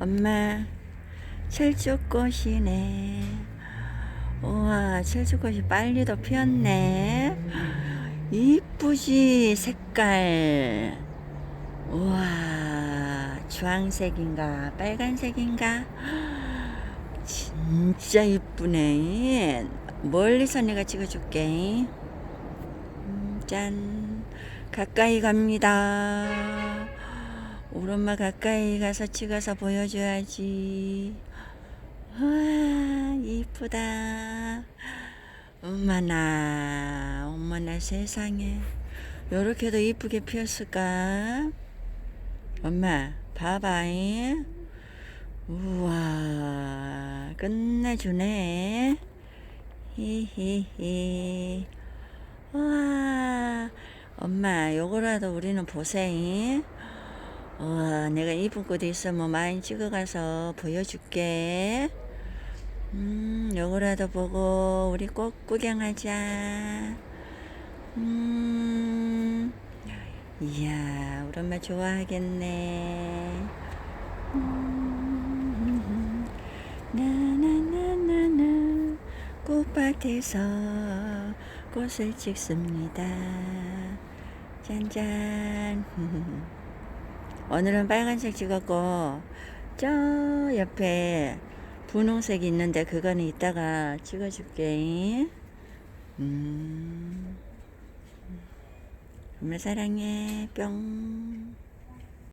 엄마 철쭉꽃이네. 우와 철쭉꽃이 빨리도 피었네. 이쁘지 색깔. 우와 주황색인가 빨간색인가? 진짜 이쁘네. 멀리서 내가 찍어줄게. 음, 짠. 가까이 갑니다 우리 엄마 가까이 가서 찍어서 보여줘야지. 와 이쁘다. 엄마나 엄마나 세상에. 요렇게도 이쁘게 피었을까? 엄마 봐봐잉. 우와 끝내주네. 히히히. 와 엄마 요거라도 우리는 보세요 와 내가 이쁜 꽃 있으면 많이 찍어가서 보여줄게. 음 요거라도 보고 우리 꽃 구경하자. 음 이야 우리 엄마 좋아하겠네. 음, 나나나나나 꽃밭에서 꽃을 찍습니다. 짠짠 오늘은 빨간색 찍었고 저 옆에 분홍색이 있는데 그거는 이따가 찍어줄게. 음. 정말 사랑해. 뿅